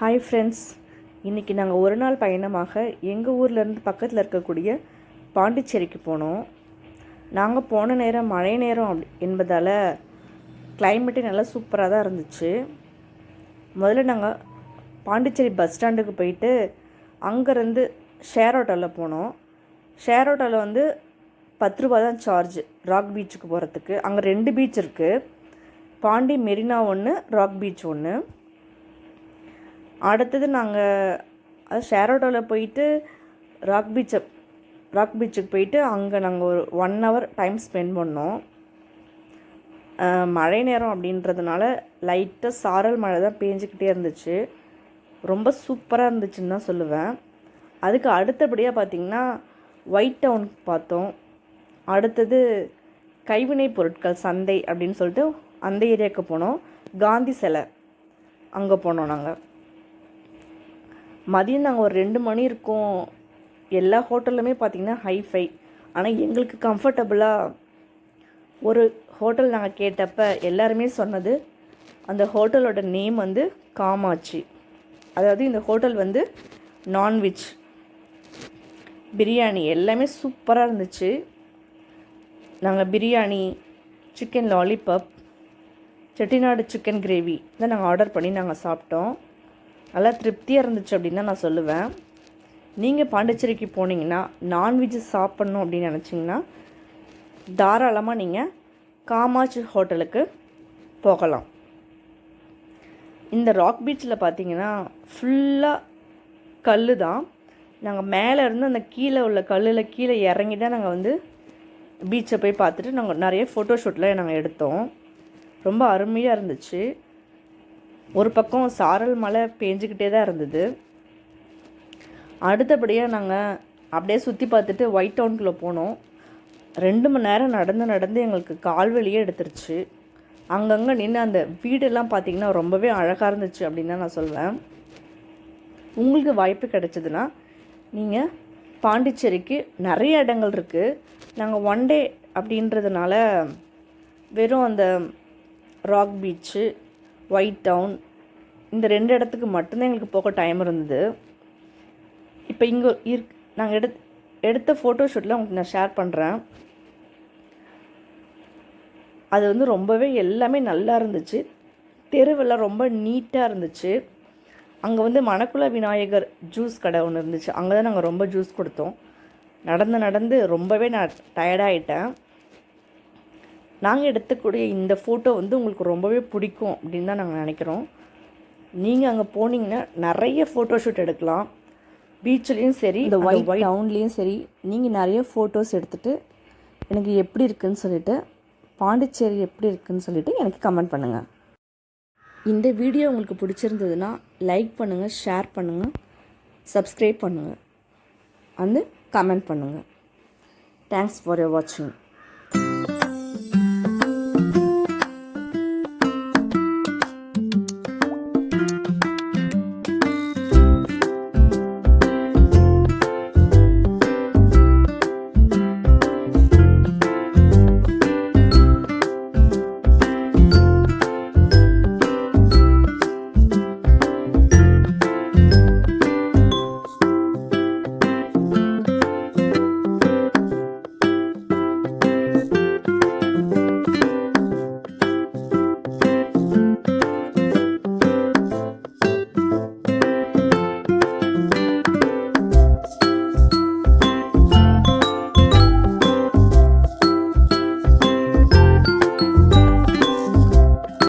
Hi friends இன்றைக்கி நாங்கள் ஒரு நாள் பயணமாக எங்கள் ஊர்லேருந்து பக்கத்தில் இருக்கக்கூடிய பாண்டிச்சேரிக்கு போனோம். நாங்கள் போன நேரம் மழை நேரம் அப்படி என்பதால் கிளைமேட்டு நல்லா சூப்பராக தான் இருந்துச்சு. முதல்ல நாங்கள் பாண்டிச்சேரி பஸ் ஸ்டாண்டுக்கு போயிட்டு அங்கேருந்து ஷேர் ஆட்டோவில் போனோம். ஷேர் ஆட்டோவில் வந்து பத்து ரூபா தான் சார்ஜ் ராக் பீச்சுக்கு போகிறதுக்கு அங்கே ரெண்டு பீச் இருக்குது பாண்டி மெரினா ஒன்று ராக் பீச் ஒன்று அடுத்தது நாங்கள் அது ஷேர் போயிட்டு ராக் பீச்சை ராக் பீச்சுக்கு போயிட்டு அங்கே நாங்கள் ஒரு ஒன் ஹவர் டைம் ஸ்பெண்ட் பண்ணோம். மழை நேரம் அப்படின்றதுனால லைட்டாக சாரல் மழை தான் பேஞ்சிக்கிட்டே இருந்துச்சு. ரொம்ப சூப்பராக இருந்துச்சுன்னு தான் சொல்லுவேன். அதுக்கு அடுத்தபடியாக பார்த்திங்கன்னா ஒயிட் டவுன் பார்த்தோம். அடுத்தது கைவினை பொருட்கள் சந்தை அப்படின்னு சொல்லிட்டு அந்த ஏரியாவுக்கு போனோம். காந்தி சிலை அங்கே போனோம் நாங்கள் மதியம் நாங்கள் ஒரு ரெண்டு மணி இருக்கோம். எல்லா ஹோட்டல்லுமே பார்த்திங்கன்னா ஹைஃபை. ஆனால் எங்களுக்கு கம்ஃபர்டபுளாக ஒரு ஹோட்டல் நாங்கள் கேட்டப்ப எல்லாருமே சொன்னது அந்த ஹோட்டலோட நேம் வந்து காமாட்சி. அதாவது இந்த ஹோட்டல் வந்து நான்வெஜ். பிரியாணி எல்லாமே சூப்பராக இருந்துச்சு. நாங்கள் biryani chicken lollipop Chettinad chicken gravy தான் நாங்கள் ஆர்டர் பண்ணி நாங்கள் சாப்பிட்டோம். நல்லா திருப்தியாக இருந்துச்சு அப்படின்னு தான் நான் சொல்லுவேன். நீங்கள் பாண்டிச்சேரிக்கு போனீங்கன்னா நான்வெஜ் சாப்பிட்ணும் அப்படின்னு நினச்சிங்கன்னா தாராளமாக நீங்கள் காமாட்சி ஹோட்டலுக்கு போகலாம். இந்த ராக் பீச்சில் பார்த்தீங்கன்னா ஃபுல்லாக கல் தான். நாங்கள் மேலே இருந்து அந்த கீழே உள்ள கல்லில் கீழே இறங்கி தான் நாங்கள் வந்து பீச்சை போய் பார்த்துட்டு நாங்கள் நிறைய ஃபோட்டோ ஃபோட்டோஷூட்டில் நாங்கள் எடுத்தோம். ரொம்ப அருமையாக இருந்துச்சு. ஒரு பக்கம் சாரல் மழை பேஞ்சிக்கிட்டே தான் இருந்தது. அடுத்தபடியாக நாங்கள் அப்படியே சுற்றி பார்த்துட்டு ஒயிட் டவுனுக்குள்ளே போனோம். ரெண்டு மணி நேரம் நடந்து நடந்து எங்களுக்கு கால்வலியே எடுத்துருச்சு. அங்கங்கே நின்று அந்த வீடெல்லாம் பார்த்திங்கன்னா ரொம்பவே அழகாக இருந்துச்சு அப்படின்னு தான் நான் சொல்வேன். உங்களுக்கு வாய்ப்பு கிடைச்சதுன்னா நீங்கள் பாண்டிச்சேரிக்கு நிறைய இடங்கள் இருக்குது நாங்கள் ஒன் டே அப்படின்றதுனால வெறும் அந்த ராக் பீச்சு ஒயிட் டவுன் இந்த ரெண்டு இடத்துக்கு மட்டும்தான் எங்களுக்கு போக டைம் இருந்தது. இப்போ இங்கே இருக் நாங்கள் எடுத் எடுத்த ஃபோட்டோஷூட்டில் உங்களுக்கு நான் ஷேர் பண்ணுறேன் அது வந்து ரொம்பவே எல்லாமே நல்லா இருந்துச்சு. தெருவெல்லாம் ரொம்ப நீட்டாக இருந்துச்சு. அங்கே வந்து மணக்குள விநாயகர் ஜூஸ் கடை ஒன்று இருந்துச்சு. அங்கே தான் நாங்கள் ரொம்ப ஜூஸ் கொடுத்தோம். நடந்து நடந்து ரொம்பவே நான் டயர்டாயிட்டேன் நாங்கள் எடுத்துக்கூடிய இந்த ஃபோட்டோ வந்து உங்களுக்கு ரொம்பவே பிடிக்கும் அப்படின்னு தான் நாங்கள் நினைக்கிறோம். நீங்கள் அங்கே போனீங்கன்னா நிறைய ஃபோட்டோஷூட் எடுக்கலாம். பீச்லேயும் சரி இந்த ஒயிட் டவுன்லேயும் சரி நீங்கள் நிறைய ஃபோட்டோஸ் எடுத்துகிட்டு எனக்கு எப்படி இருக்குன்னு சொல்லிட்டு பாண்டிச்சேரி எப்படி இருக்குன்னு சொல்லிட்டு எனக்கு கமெண்ட் பண்ணுங்கள் இந்த வீடியோ உங்களுக்கு பிடிச்சிருந்ததுன்னா லைக் பண்ணுங்கள் ஷேர் பண்ணுங்கள் சப்ஸ்கிரைப் பண்ணுங்கள் வந்து கமெண்ட் பண்ணுங்கள் தேங்க்ஸ் ஃபார் யர் வாட்சிங்